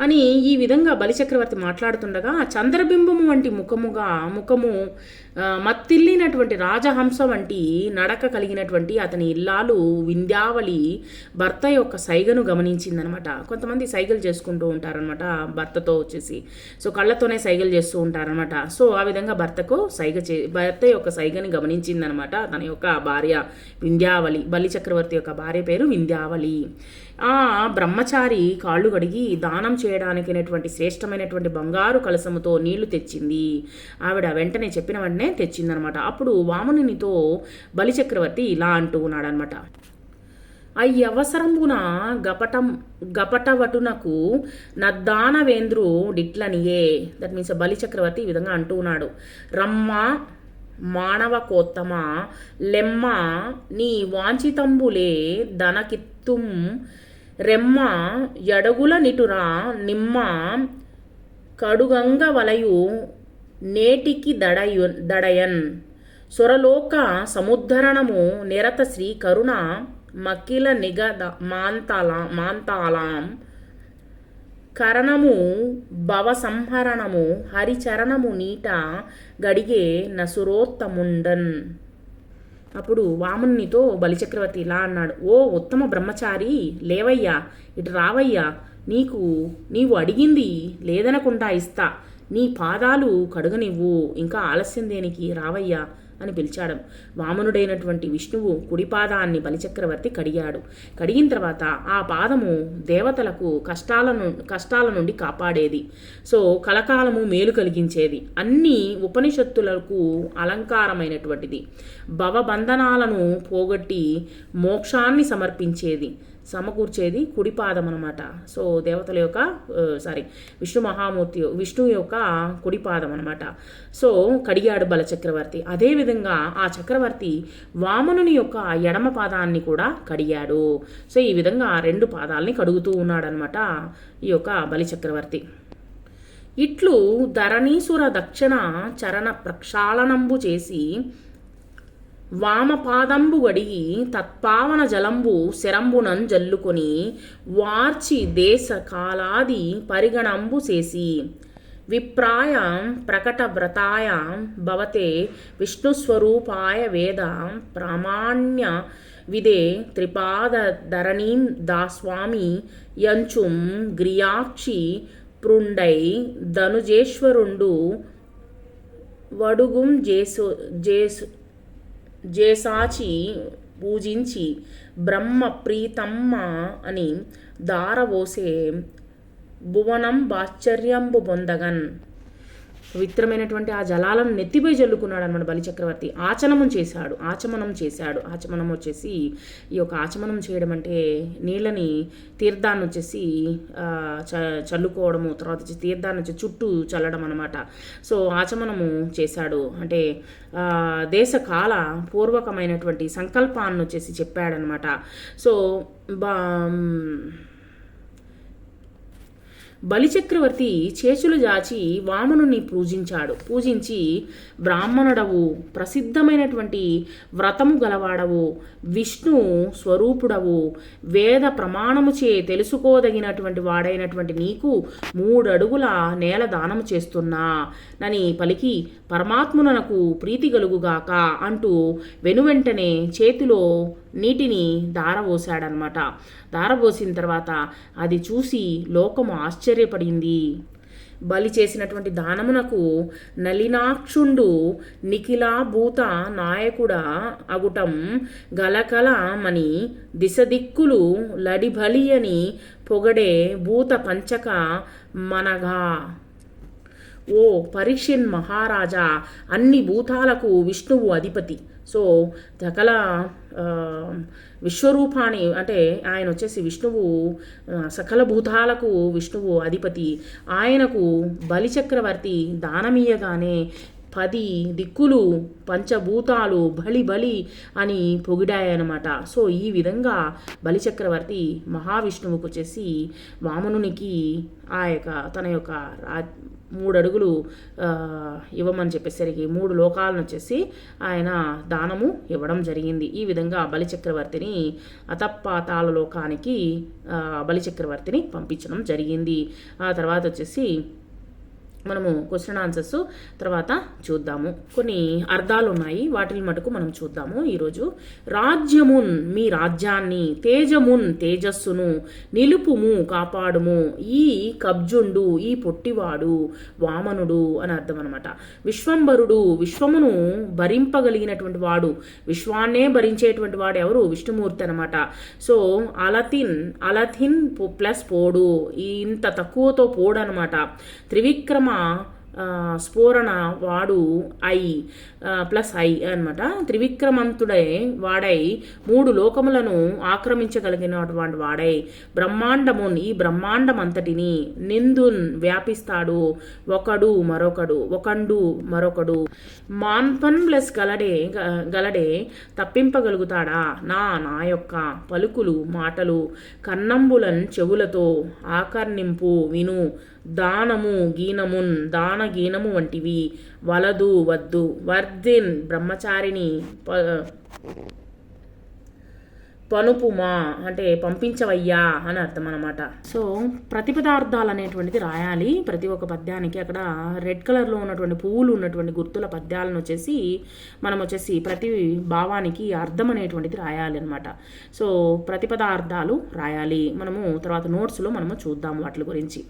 అని ఈ విధంగా బలిచక్రవర్తి మాట్లాడుతుండగా చంద్రబింబము వంటి ముఖముగా ముఖము మత్తిల్లినటువంటి రాజహంస వంటి నడక కలిగినటువంటి అతని ఇల్లాలు వింధ్యావళి భర్త యొక్క సైగను గమనించిందనమాట. కొంతమంది సైగలు చేసుకుంటూ ఉంటారనమాట భర్తతో వచ్చేసి. సో కళ్ళతోనే సైగలు చేస్తూ ఉంటారనమాట. సో ఆ విధంగా భర్తకు సైగ చే భర్త యొక్క సైగని గమనించిందనమాట. తన యొక్క భార్య వింధ్యావళి బలి చక్రవర్తి యొక్క భార్య పేరు వింధ్యావళి. ఆ బ్రహ్మచారి కాళ్ళు కడిగి దానం చేయడానికినటువంటి శ్రేష్టమైనటువంటి బంగారు కలసముతో నీళ్ళు తెచ్చింది. ఆవిడ వెంటనే చెప్పిన వెంటనే తెచ్చిందనమాట. అప్పుడు వామనునితో బలిచక్రవర్తి ఇలా అంటూ ఉన్నాడనమాట. అయ్యవసరంబున గపటం గపటవటునకు నద్దానవేంద్రు డిట్లనియే. దట్ మీన్స్ బలి చక్రవర్తి ఈ విధంగా అంటూ ఉన్నాడు. రమ్మ మానవ కోత్తమ లెమ్మ నీ వాంఛితంబులే ధనకిత్తుం రెమ్మ ఎడగుల నిటురా నిమ్మ కడుగంగ వలయు నేటికి దడయు దడయన్. సొరలోక సముద్ధరణము నిరత శ్రీ కరుణ మకిల నిగద మాంతాల మాంతాలాం కరణము భవ సంహరణము హరిచరణము నీట గడిగే నసురోత్తముండన్. అప్పుడు వామునితో బలిచక్రవర్తి ఇలా అన్నాడు ఓ ఉత్తమ బ్రహ్మచారి లేవయ్యా ఇటు రావయ్యా నీకు నీవు అడిగింది లేదనకుండా ఇస్తా నీ పాదాలు కడుగనివ్వు ఇంకా ఆలస్యం దేనికి? రావయ్యా అని పిలిచాడు. వామనుడైనటువంటి విష్ణువు కుడిపాదాన్ని బలిచక్రవర్తి కడిగాడు. కడిగిన తర్వాత ఆ పాదము దేవతలకు కష్టాలను కష్టాల నుండి కాపాడేది. సో కలకాలము మేలు కలిగించేది. అన్ని ఉపనిషత్తులకు అలంకారమైనటువంటిది. భవబంధనాలను పోగొట్టి మోక్షాన్ని సమర్పించేది. సమకూర్చేది కుడిపాదం అనమాట సో దేవతల యొక్క సారీ విష్ణు మహామూర్తి విష్ణువు యొక్క కుడిపాదం అనమాట సో కడిగాడు బలచక్రవర్తి అదేవిధంగా ఆ చక్రవర్తి వామనుని యొక్క ఎడమ పాదాన్ని కూడా కడిగాడు. సో ఈ విధంగా రెండు పాదాలని కడుగుతూ ఉన్నాడనమాట ఈ యొక్క బలిచక్రవర్తి ఇట్లు ధరణీసుర దక్షిణ చరణ ప్రక్షాళనంబు చేసి వామపాదంబు గడిగి తత్పావన జలంబు శరంబునం జల్లుకొని వార్చి దేశ కాలాది పరిగణంబు చేసి విప్రాయ ప్రకట వ్రతాయ భవతే విష్ణుస్వరూపాయ వేద ప్రామాణ్య విదే త్రిపాదధరణీం దాస్వామి యంచుం గ్రియాక్షి పృండై ధనుజేశ్వరుండు వడుగుం జేసు జేసు జేసాచి పూజించి బ్రహ్మ ప్రీతమ్మ అని దారవోసే భువనం బాశ్చర్యంబు పొందగన్ పవిత్రమైనటువంటి ఆ జలాలను నెత్తిపోయి జల్లుకున్నాడు అనమాట బలిచక్రవర్తి ఆచమనం చేశాడు ఆచమనం చేశాడు. ఆచమనం వచ్చేసి ఈ యొక్క ఆచమనం చేయడం అంటే నీళ్ళని తీర్థాన్ని వచ్చేసి చ చల్లుకోవడము తర్వాత వచ్చి తీర్థాన్ని వచ్చి చుట్టూ చల్లడం అనమాట. సో ఆచమనము చేశాడు. అంటే ఆ, దేశకాల పూర్వకమైనటువంటి సంకల్పాన్ని వచ్చేసి చెప్పాడనమాట. సో బా బలిచక్రవర్తి చేతులు జాచి వామనుని పూజించాడు. పూజించి బ్రాహ్మణుడవు ప్రసిద్ధమైనటువంటి వ్రతము గలవాడవు విష్ణు స్వరూపుడవు వేద ప్రమాణముచే తెలుసుకోదగినటువంటి వాడైనటువంటి నీకు మూడడుగుల నేల దానము చేస్తున్నా. నని పలికి పరమాత్మునకు ప్రీతి కలుగుగాక అంటూ వెనువెంటనే చేతిలో నీటిని దారబోసాడనమాట దారబోసిన తర్వాత అది చూసి లోకము ఆశ్చర్యపడింది. బలి చేసినటువంటి దానమునకు నలినాక్షుండు నిఖిలాభూత నాయకుడ అగుటం గలకలమని దిశదిక్కులు లడిబలి అని పొగడే భూత పంచక మనగా ఓ పరీక్షిన్ మహారాజా అన్ని భూతాలకు విష్ణువు అధిపతి. సో సకల విశ్వరూపాన్ని అంటే ఆయన వచ్చేసి విష్ణువు సకల భూతాలకు విష్ణువు అధిపతి. ఆయనకు బలిచక్రవర్తి దానమీయగానే పది దిక్కులు పంచభూతాలు బలి బలి అని పొగిడాయన్నమాట సో ఈ విధంగా బలిచక్రవర్తి మహావిష్ణువుకు వచ్చేసి వామనునికి ఆ యొక్క తన యొక్క రా మూడు అడుగులు ఇవ్వమని చెప్పేసరికి మూడు లోకాలను వచ్చేసి ఆయన దానము ఇవ్వడం జరిగింది. ఈ విధంగా బలిచక్రవర్తిని అతపాతాల లోకానికి బలి బలిచక్రవర్తిని పంపించడం జరిగింది. ఆ తర్వాత వచ్చేసి మనము క్వశ్చన్ ఆన్సర్స్ తర్వాత చూద్దాము. కొన్ని అర్థాలు ఉన్నాయి వాటిని మటుకు మనం చూద్దాము. ఈరోజు రాజ్యమున్ మీ రాజ్యాన్ని తేజమున్ తేజస్సును నిలుపుము కాపాడుము. ఈ కబ్జుండు ఈ పొట్టివాడు వామనుడు అని అర్థం అనమాట విశ్వంబరుడు విశ్వమును భరింపగలిగినటువంటి వాడు విశ్వాన్నే భరించేటువంటి వాడు ఎవరు? విష్ణుమూర్తి అనమాట సో అలతిన్ అలథిన్ ప్లస్ పోడు ఇంత తక్కువతో పోడు అనమాట త్రివిక్రమ స్ఫోరణ వాడు ఐ ప్లస్ ఐ అనమాట త్రివిక్రమంతుడై వాడై మూడు లోకములను ఆక్రమించగలిగినటువంటి వాడై బ్రహ్మాండమున్ ఈ బ్రహ్మాండం అంతటిని నిందున్ వ్యాపిస్తాడు. ఒకడు మరొకడు ఒకండు మరొకడు. మాన్పన్ ప్లస్ గలడే గ- గలడే తప్పింపగలుగుతాడా? నా నా యొక్క పలుకులు మాటలు కన్నంబులన్ చెవులతో ఆకర్ణింపు విను. దానము గీనమున్ దాన గీనము వంటివి. వలదు వద్దు. వర్ధిన్ బ్రహ్మచారిని ప పనుపుమా అంటే పంపించవయ్యా అని అర్థం అనమాట సో ప్రతిపదార్థాలు అనేటువంటిది రాయాలి. ప్రతి ఒక్క పద్యానికి అక్కడ రెడ్ కలర్లో ఉన్నటువంటి పువ్వులు ఉన్నటువంటి గుర్తుల పద్యాలను వచ్చేసి మనం వచ్చేసి ప్రతి భావానికి అర్థం అనేటువంటిది రాయాలి అనమాట సో ప్రతిపదార్థాలు రాయాలి. మనము తర్వాత నోట్స్లో మనము చూద్దాము వాటి గురించి.